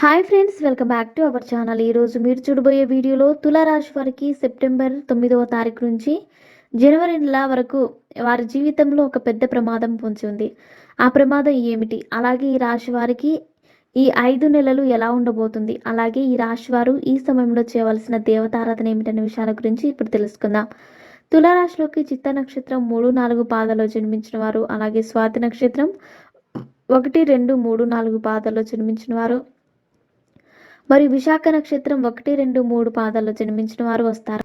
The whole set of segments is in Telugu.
Hi friends welcome back to our channel. ఈరోజు మీరు చూడబోయే వీడియోలో తులారాశి వారికి సెప్టెంబర్ తొమ్మిదవ తారీఖు నుంచి జనవరి నెల వరకు వారి జీవితంలో ఒక పెద్ద ప్రమాదం పొంచి ఉంది. ఆ ప్రమాదం ఏమిటి? అలాగే ఈ రాశి వారికి ఈ ఐదు నెలలు ఎలా ఉండబోతుంది? అలాగే ఈ రాశి వారు ఈ సమయంలో చేయవలసిన దేవతారాధన ఏమిటనే విషయాల గురించి ఇప్పుడు తెలుసుకుందాం. తులారాశిలోకి చిత్త నక్షత్రం మూడు నాలుగు పాదాల్లో జన్మించిన వారు అలాగే స్వాతి నక్షత్రం ఒకటి రెండు మూడు నాలుగు పాదాల్లో జన్మించిన వారు మరియు విశాఖ నక్షత్రం ఒకటి రెండు మూడు పాదాల్లో జన్మించిన వారు వస్తారు.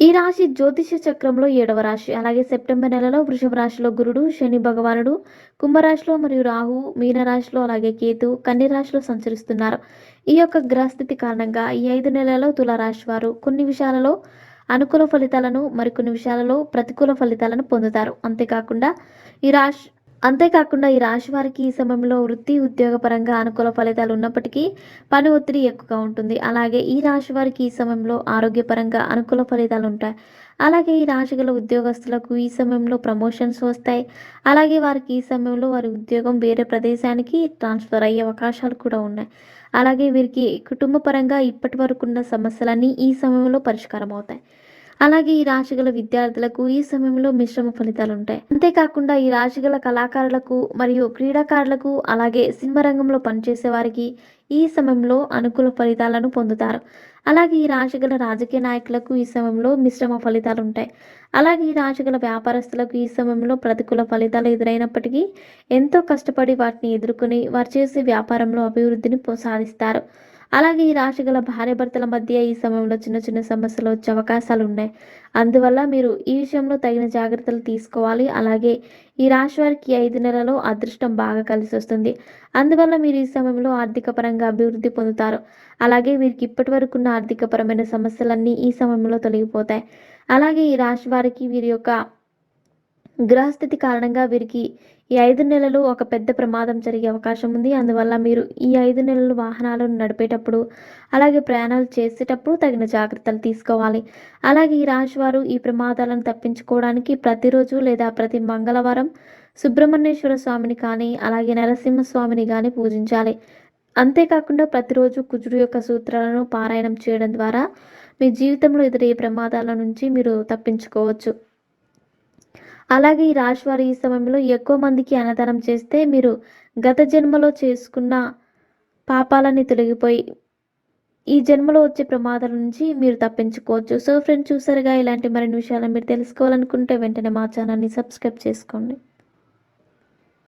ఈ రాశి జ్యోతిష చక్రంలో ఏడవ రాశి. అలాగే సెప్టెంబర్ నెలలో వృషభ రాశిలో గురుడు శని భగవానుడు కుంభరాశిలో మరియు రాహు మీనరాశిలో అలాగే కేతు కన్య రాశిలో సంచరిస్తున్నారు. ఈ యొక్క గ్రహస్థితి కారణంగా ఈ ఐదు నెలలలో తులారాశి వారు కొన్ని విషయాలలో అనుకూల ఫలితాలను మరికొన్ని విషయాలలో ప్రతికూల ఫలితాలను పొందుతారు. అంతేకాకుండా ఈ రాశి అంతేకాకుండా ఈ రాశి వారికి ఈ సమయంలో వృత్తి ఉద్యోగపరంగా అనుకూల ఫలితాలు ఉన్నప్పటికీ పని ఒత్తిడి ఎక్కువగా ఉంటుంది. అలాగే ఈ రాశి వారికి ఈ సమయంలో ఆరోగ్యపరంగా అనుకూల ఫలితాలు ఉంటాయి. అలాగే ఈ రాశి గల ఉద్యోగస్తులకు ఈ సమయంలో ప్రమోషన్స్ వస్తాయి. అలాగే వారికి ఈ సమయంలో వారి ఉద్యోగం వేరే ప్రదేశానికి ట్రాన్స్ఫర్ అయ్యే అవకాశాలు కూడా ఉన్నాయి. అలాగే వీరికి కుటుంబ పరంగా ఇప్పటి వరకు ఉన్న సమస్యలన్నీ ఈ సమయంలో పరిష్కారం అవుతాయి అలాగే ఈ రాశిగల విద్యార్థులకు ఈ సమయంలో మిశ్రమ ఫలితాలు ఉంటాయి అంతేకాకుండా ఈ రాశిగల కళాకారులకు మరియు క్రీడాకారులకు అలాగే సినిమా రంగంలో పనిచేసే వారికి ఈ సమయంలో అనుకూల ఫలితాలను పొందుతారు. అలాగే ఈ రాశిగల రాజకీయ నాయకులకు ఈ సమయంలో మిశ్రమ ఫలితాలు ఉంటాయి అలాగే ఈ రాశిగల వ్యాపారస్తులకు ఈ సమయంలో ప్రతికూల ఫలితాలు ఎదురైనప్పటికీ ఎంతో కష్టపడి వాటిని ఎదుర్కొని వారు చేసే వ్యాపారంలో అభివృద్ధిని సాధిస్తారు. అలాగే ఈ రాశి గల భార్యాభర్తల మధ్య ఈ సమయంలో చిన్న చిన్న సమస్యలు వచ్చే అవకాశాలు ఉన్నాయి. అందువల్ల మీరు ఈ విషయంలో తగిన జాగ్రత్తలు తీసుకోవాలి. అలాగే ఈ రాశి వారికి ఐదు నెలలో అదృష్టం బాగా కలిసి వస్తుంది. అందువల్ల మీరు ఈ సమయంలో ఆర్థిక పరంగా అభివృద్ధి పొందుతారు. అలాగే వీరికి ఇప్పటి వరకు ఉన్న ఆర్థికపరమైన సమస్యలన్నీ ఈ సమయంలో తొలగిపోతాయి. అలాగే ఈ రాశి వారికి వీరి యొక్క గ్రహస్థితి కారణంగా వీరికి ఈ ఐదు నెలలు ఒక పెద్ద ప్రమాదం జరిగే అవకాశం ఉంది. అందువల్ల మీరు ఈ ఐదు నెలలు వాహనాలను నడిపేటప్పుడు అలాగే ప్రయాణాలు చేసేటప్పుడు తగిన జాగ్రత్తలు తీసుకోవాలి. అలాగే ఈ రాశివారు ఈ ప్రమాదాలను తప్పించుకోవడానికి ప్రతిరోజు లేదా ప్రతి మంగళవారం సుబ్రహ్మణ్యేశ్వర స్వామిని కానీ అలాగే నరసింహస్వామిని కానీ పూజించాలి. అంతేకాకుండా ప్రతిరోజు కుజుడు యొక్క సూత్రాలను పారాయణం చేయడం ద్వారా మీ జీవితంలో ఎదురయ్యే ప్రమాదాల నుంచి మీరు తప్పించుకోవచ్చు. అలాగే ఈ రాశివారు ఈ సమయంలో ఎక్కువ మందికి అన్నదానం చేస్తే మీరు గత జన్మలో చేసుకున్న పాపాలన్నీ తొలగిపోయి ఈ జన్మలో వచ్చే ప్రమాదాల నుంచి మీరు తప్పించుకోవచ్చు. సో ఫ్రెండ్స్ చూసారుగా ఇలాంటి మరిన్ని విషయాలు మీరు తెలుసుకోవాలనుకుంటే వెంటనే మా ఛానల్ని సబ్స్క్రైబ్ చేసుకోండి.